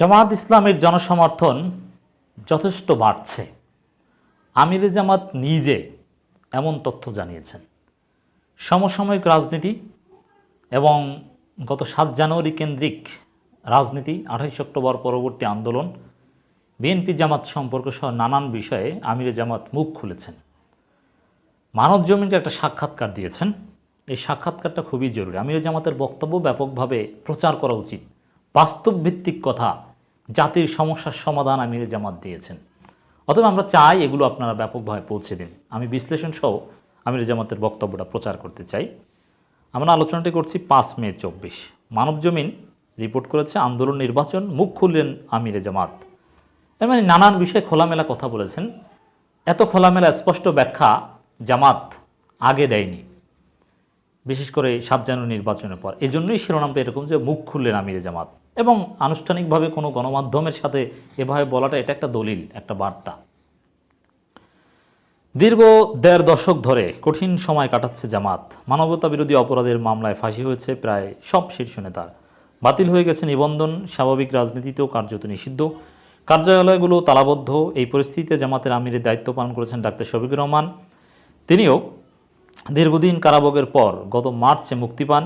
জামাত ইসলামের জনসমর্থন যথেষ্ট বাড়ছে। আমির জামাত নিজে এমন তথ্য জানিয়েছেন। সমসাময়িক রাজনীতি এবং গত সাত জানুয়ারি কেন্দ্রিক রাজনীতি, আঠাইশ অক্টোবর পরবর্তী আন্দোলন, বিএনপি জামাত সম্পর্ক সহ নানান বিষয়ে আমিরে জামাত মুখ খুলেছেন। মানব জমিনকে একটা সাক্ষাৎকার দিয়েছেন। এই সাক্ষাৎকারটা খুবই জরুরি। আমির জামাতের বক্তব্য ব্যাপকভাবে প্রচার করা উচিত। বাস্তব ভিত্তিক কথা জাতির সমস্যার সমাধান আমির জামাত দিয়েছেন। অথবা আমরা চাই এগুলো আপনারা ব্যাপকভাবে পৌঁছে দিন। আমি বিশ্লেষণ সহ আমির জামাতের বক্তব্যটা প্রচার করতে চাই। আমরা আলোচনাটি করছি পাঁচ মে চব্বিশ। মানব জমিন রিপোর্ট করেছে আন্দোলন নির্বাচন, মুখ খুললেন আমিরে জামাত। এর মানে নানান বিষয়ে খোলামেলা কথা বলেছেন। এত খোলামেলা, স্পষ্ট ব্যাখ্যা জামাত আগে দেয়নি। বিশেষ করে সাত জানুয়ারি নির্বাচনের পর। এই জন্যই শিরোনামটা এরকম যে মুখ খুললেন আমিরে জামাত। এবং আনুষ্ঠানিকভাবে কোনো গণমাধ্যমের সাথে এভাবে বলাটা এটা একটা দলিল, একটা বার্তা। দীর্ঘ দেড় দশক ধরে কঠিন সময় কাটাচ্ছে জামাত। মানবতা বিরোধী অপরাধের মামলায় ফাঁসি হয়েছে প্রায় সব শীর্ষ নেতার। বাতিল হয়ে গেছে নিবন্ধন, স্বাভাবিক রাজনীতিতেও কার্যত নিষিদ্ধ। কার্যালয়গুলো তালাবদ্ধ। এই পরিস্থিতিতে জামাতের আমিরের দায়িত্ব পালন করেছেন ডাক্তার শফিকুর রহমান। তিনিও দীর্ঘদিন কারাভোগের পর গত মার্চে মুক্তি পান।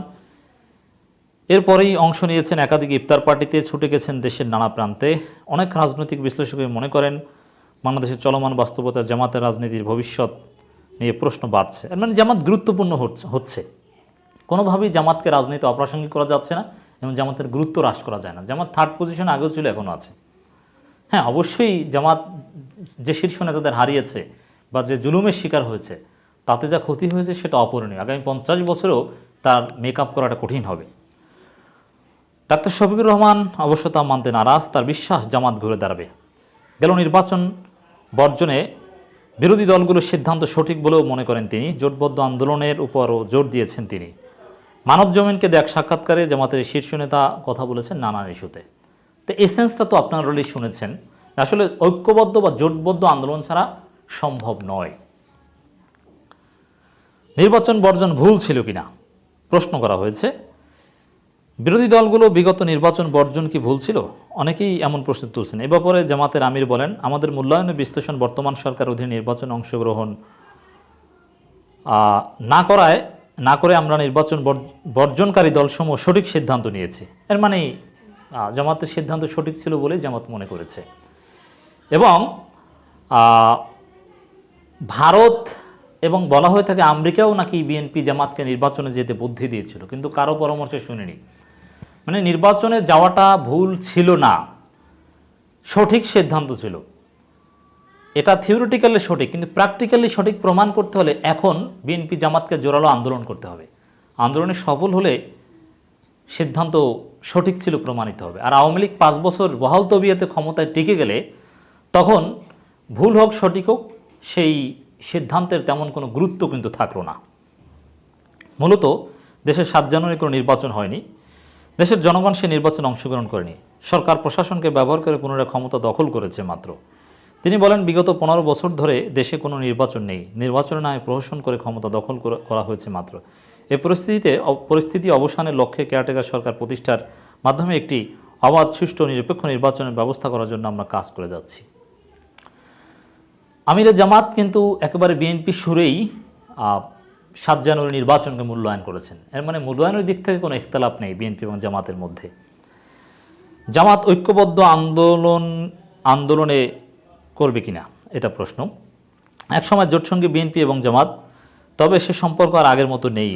এরপরেই অংশ নিয়েছেন একাধিক ইফতার পার্টিতে, ছুটে গেছেন দেশের নানা প্রান্তে। অনেক রাজনৈতিক বিশ্লেষকই মনে করেন, বাংলাদেশের চলমান বাস্তবতা জামাতের রাজনীতির ভবিষ্যৎ নিয়ে প্রশ্ন বাড়ছে। মানে জামাত গুরুত্বপূর্ণ হচ্ছে- হচ্ছে। কোনোভাবেই জামাতকে রাজনীতি অপ্রাসঙ্গিক করা যাচ্ছে না এবং জামাতের গুরুত্ব হ্রাস করা যায় না। জামাত থার্ড পজিশন আগেও ছিল, এখনও আছে। হ্যাঁ অবশ্যই জামাত যে শীর্ষ নেতাদের হারিয়েছে বা যে জুলুমের শিকার হয়েছে, তাতে যা ক্ষতি হয়েছে সেটা অপূরণীয়। আগামী পঞ্চাশ বছরেও তার মেকআপ করাটা কঠিন হবে। ডাক্তার শফিকুর রহমান অবশ্য তা মানতে নারাজ, তার বিশ্বাস জামাত ঘুরে দাঁড়াবে। গেল নির্বাচন বর্জনে বিরোধী দলগুলোর সিদ্ধান্ত সঠিক বলেও মনে করেন তিনি। জোটবদ্ধ আন্দোলনের উপরও জোর দিয়েছেন তিনি। মানব জমিনকে দেখ সাক্ষাৎকারে জামাতের শীর্ষ নেতা কথা বলেছেন নানান ইস্যুতে। তো এসেন্সটা তো আপনারা অলরেডি শুনেছেন। আসলে ঐক্যবদ্ধ বা জোটবদ্ধ আন্দোলন ছাড়া সম্ভব নয়। নির্বাচন বর্জন ভুল ছিল কিনা? প্রশ্ন করা হয়েছে। বিরোধী দলগুলো বিগত নির্বাচন বর্জন কি ভুল ছিল? অনেকেই এমন প্রশ্ন তুলছেন। এ ব্যাপারে জামাতের আমির বলেন, আমাদের মূল্যায়নের বিশ্লেষণ বর্তমান সরকার অধীনে নির্বাচন অংশগ্রহণ না করায়, না করে আমরা নির্বাচন বর্জনকারী দলসমূহ সঠিক সিদ্ধান্ত নিয়েছি। এর মানে জামাতের সিদ্ধান্ত সঠিক ছিল বলেই জামাত মনে করেছে। এবং ভারত এবং বলা হয়ে থাকে আমেরিকাও নাকি বিএনপি জামাতকে নির্বাচনে যেতে বুদ্ধি দিয়েছিল, কিন্তু কারও পরামর্শ শুনিনি। মানে নির্বাচনে যাওয়াটা ভুল ছিল না। সঠিক সিদ্ধান্ত ছিল। এটা থিওরিটিক্যালি সঠিক, কিন্তু প্র্যাকটিক্যালি সঠিক প্রমাণ করতে হলে এখন বিএনপি জামাতকে জোরালো আন্দোলন করতে হবে। আন্দোলনে সফল হলে সিদ্ধান্ত সঠিক ছিল, প্রমাণিত হবে। আর আওয়ামী লীগ পাঁচ বছর বহাল তবিয়তে ক্ষমতায় টিকে গেলে তখন ভুল হোক, সঠিক হোক, সেই সিদ্ধান্তের তেমন কোনো গুরুত্ব কিন্তু থাকল না। মূলত দেশের সাত জানুয়ারি কোনো নির্বাচন হয়নি। দেশের জনগণ সে নির্বাচনে অংশগ্রহণ করেনি। সরকার প্রশাসনকে ব্যবহার করে পুনরায় ক্ষমতা দখল করেছে মাত্র। তিনি বলেন, বিগত পনেরো বছর ধরে দেশে কোনো নির্বাচন নেই। নির্বাচনের নামে প্রহসন করে ক্ষমতা দখল করা হয়েছে মাত্র। এ পরিস্থিতিতে পরিস্থিতি অবসানের লক্ষ্যে কেয়ারটেকার সরকার প্রতিষ্ঠার মাধ্যমে একটি অবাধ, সুষ্ঠু, নিরপেক্ষ নির্বাচনের ব্যবস্থা করার জন্য আমরা কাজ করে যাচ্ছি। আমিরে জামাত কিন্তু একেবারে বিএনপি সুরেই সাত জানুয়ারি নির্বাচনকে মূল্যায়ন করেছেন। এর মানে মূল্যায়নের দিক থেকে কোনো ইখতলাফ নেই বিএনপি এবং জামাতের মধ্যে। জামাত ঐক্যবদ্ধ আন্দোলন, আন্দোলনে করবে কিনা, এটা প্রশ্ন। একসময় জোটসঙ্গী বিএনপি এবং জামাত, তবে সে সম্পর্ক আর আগের মতো নেই।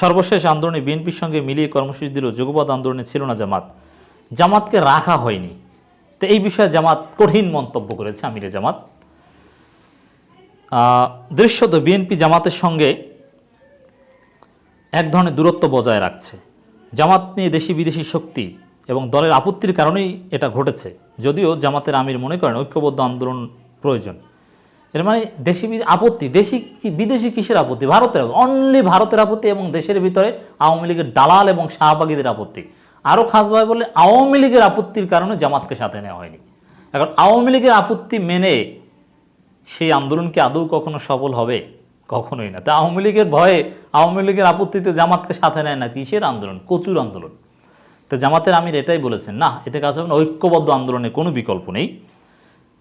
সর্বশেষ আন্দোলনে বিএনপির সঙ্গে মিলিয়ে কর্মসূচি দিল যুগপৎ আন্দোলনে ছিল না জামাত। জামাতকে রাখা হয়নি। তো এই বিষয়ে জামাত কঠিন মন্তব্য করেছে আমিরে জামাত। দৃশ্যত বিএনপি জামাতের সঙ্গে এক ধরনের দূরত্ব বজায় রাখছে। জামাত নিয়ে দেশি বিদেশি শক্তি এবং দলের আপত্তির কারণেই এটা ঘটেছে। যদিও জামাতের আমির মনে করেন ঐক্যবদ্ধ আন্দোলন প্রয়োজন। এর মানে দেশি আপত্তি, দেশি কি, বিদেশি কিসের আপত্তি? ভারতের অনলি ভারতের আপত্তি এবং দেশের ভিতরে আওয়ামী লীগের দালাল এবং শাহবাগীদের আপত্তি। আরও খাসভাবে বললে আওয়ামী লীগের আপত্তির কারণে জামাতকে সাথে নেওয়া হয়নি। এখন আওয়ামী লীগের আপত্তি মেনে সেই আন্দোলন কি আদৌ কখনো সফল হবে? কখনোই না। তা আওয়ামী লীগের ভয়ে আওয়ামী লীগের আপত্তিতে জামাতকে সাথে নেয় না, কিসের আন্দোলন? কচুর আন্দোলন। তো জামাতের আমির এটাই বলেছেন না এতে কাজ হবে না। ঐক্যবদ্ধ আন্দোলনের কোনো বিকল্প নেই।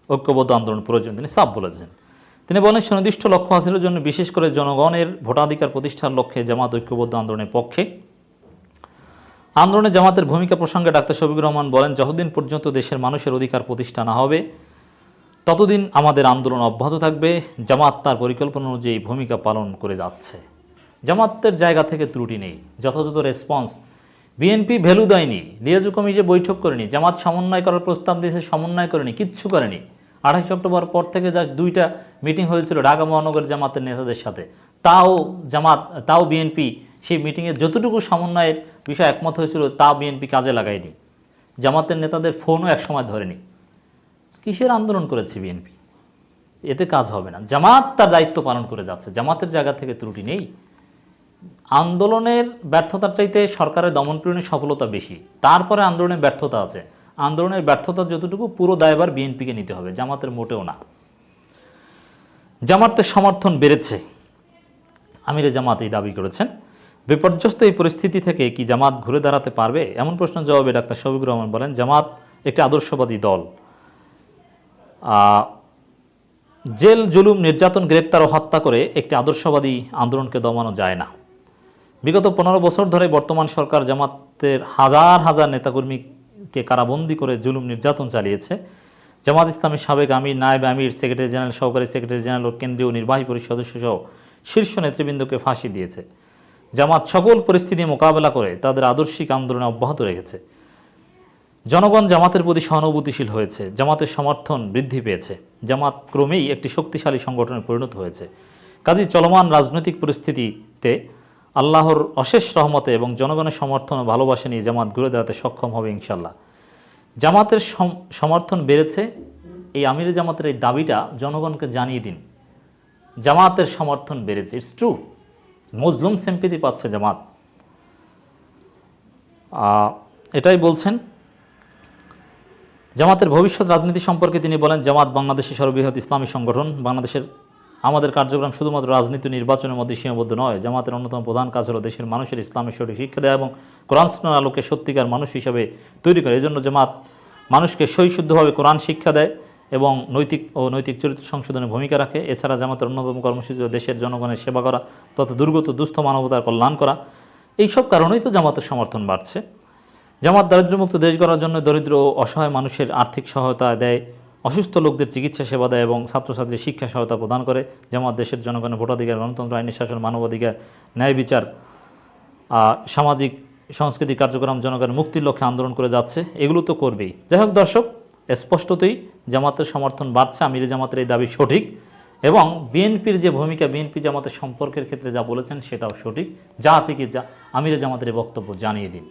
ঐক্যবদ্ধ আন্দোলন প্রয়োজন। তিনি সাফ বলেছেন। তিনি বলেন, সুনির্দিষ্ট লক্ষ্য হাসিলের জন্য বিশেষ করে জনগণের ভোটাধিকার প্রতিষ্ঠার লক্ষ্যে জামাত ঐক্যবদ্ধ আন্দোলনের পক্ষে। আন্দোলনে জামাতের ভূমিকা প্রসঙ্গে ডাক্তার শফিকুর রহমান বলেন, যতদিন পর্যন্ত দেশের মানুষের অধিকার প্রতিষ্ঠা না হবে ততদিন আমাদের আন্দোলন অব্যাহত থাকবে। জামাত তার পরিকল্পনা অনুযায়ী ভূমিকা পালন করে যাচ্ছে। জামাতের জায়গা থেকে ত্রুটি নেই। যথাযথ রেসপন্স বিএনপি ভ্যালু দেয়নি। লিয়াজু কমিটি বৈঠক করেনি। জামাত সমন্বয় করার প্রস্তাব দিয়েছে, সমন্বয় করেনি, কিচ্ছু করেনি। আঠাশ অক্টোবর পর থেকে যা দুইটা মিটিং হয়েছিল ঢাকা মহানগর জামাতের নেতাদের সাথে। তাও জামাত, তাও বিএনপি সেই মিটিংয়ে যতটুকু সমন্বয়ের বিষয় একমত হয়েছিল তা বিএনপি কাজে লাগায়নি। জামাতের নেতাদের ফোনও একসময় ধরেনি। কিসের আন্দোলন করেছে বিএনপি? এতে কাজ হবে না। জামাত তার দায়িত্ব পালন করে যাচ্ছে। জামাতের জায়গা থেকে ত্রুটি নেই। আন্দোলনের ব্যর্থতার চাইতে সরকারের দমনপীড়নের সফলতা বেশি। তারপরে আন্দোলনের ব্যর্থতা আছে। আন্দোলনের ব্যর্থতা যতটুকু, পুরো দায়বার বিএনপিকে নিতে হবে। জামাতের মোটেও না। জামাতের সমর্থন বেড়েছে। আমিরে জামাত এই দাবি করেছেন। বিপর্যস্ত এই পরিস্থিতি থেকে কি জামাত ঘুরে দাঁড়াতে পারবে? এমন প্রশ্নের জবাবে ডাক্তার শফিকুর রহমান বলেন, জামাত একটি আদর্শবাদী দল। জেল, জুলুম, নির্যাতন, গ্রেপ্তার ও হত্যা করে একটি আদর্শবাদী আন্দোলনকে দমানো যায় না। বিগত পনেরো বছর ধরে বর্তমান সরকার জামাতের হাজার হাজার নেতাকর্মীকে কারাবন্দি করে জুলুম, নির্যাতন চালিয়েছে। জামাত ইসলামের সাবেক আমির, নায়েব আমির, সেক্রেটারি জেনারেল, সহকারী সেক্রেটারি জেনারেল ও কেন্দ্রীয় নির্বাহী পরিষদ সদস্য সহ শীর্ষ নেতৃবৃন্দকে ফাঁসি দিয়েছে। জামাত সকল পরিস্থিতি মোকাবেলা করে তাদের আদর্শিক আন্দোলনে অব্যাহত রেখেছে। জনগণ জামাতের প্রতি সহানুভূতিশীল হয়েছে, জামাতের সমর্থন বৃদ্ধি পেয়েছে, জামাত ক্রমেই একটি শক্তিশালী সংগঠনে পরিণত হয়েছে। কাজী চলমান রাজনৈতিক পরিস্থিতিতে আল্লাহর অশেষ রহমতে এবং জনগণের সমর্থন ও ভালোবাসা নিয়ে জামাত ঘুরে দাঁড়াতে সক্ষম হবে ইনশাল্লাহ জামাতের সম- সমর্থন বেড়েছে, এই আমির জামাতের এই দাবিটা জনগণকে জানিয়ে দিন। জামাতের সমর্থন বেড়েছে, ইটস ট্রু মজলুম সেম্পিতি পাচ্ছে জামাত। এটাই বলছেন জামাতের ভবিষ্যৎ রাজনীতি সম্পর্কে তিনি বলেন, জামাত বাংলাদেশের সর্ববৃহৎ ইসলামী সংগঠন। বাংলাদেশের আমাদের কার্যক্রম শুধুমাত্র রাজনীতি নির্বাচনের মধ্যে সীমাবদ্ধ নয়, জামাতের অন্যতম প্রধান কাজ হলো দেশের মানুষের ইসলামের সঠিক শিক্ষা দেওয়া এবং কোরআন আলোকে সত্যিকার মানুষ হিসাবে তৈরি করে। এই জন্য জামাত মানুষকে সৈশুদ্ধভাবে কোরআন শিক্ষা দেয় এবং নৈতিক ও নৈতিক চরিত্র সংশোধনে ভূমিকা রাখে। এছাড়া জামাতের অন্যতম কর্মসূচি দেশের জনগণের সেবা করা তথা দুর্গত দুস্থ মানবতার কল্যাণ করা। এইসব কারণেই তো জামাতের সমর্থন বাড়ছে। জামাত দারিদ্র্যমুক্ত দেশ গড়ার জন্য দরিদ্র ও অসহায় মানুষের আর্থিক সহায়তা দেয়, অসুস্থ লোকদের চিকিৎসা সেবা দেয় এবং ছাত্রছাত্রীর শিক্ষা সহায়তা প্রদান করে। জামাত দেশের জনগণের ভোটাধিকার, গণতন্ত্র, আইনের শাসন, মানবাধিকার, ন্যায় বিচার সামাজিক, সাংস্কৃতিক কার্যক্রম জনগণের মুক্তির লক্ষ্যে আন্দোলন করে যাচ্ছে। এগুলো তো করবেই। যাই হোক দর্শক, স্পষ্টতই জামাতের সমর্থন বাড়ছে, আমির জামাতের এই দাবি সঠিক এবং বিএনপির যে ভূমিকা, বিএনপি জামাতের সম্পর্কের ক্ষেত্রে যা বলেছেন সেটাও সঠিক। যা থেকে যা আমির জামাতের বক্তব্য জানিয়ে দিন।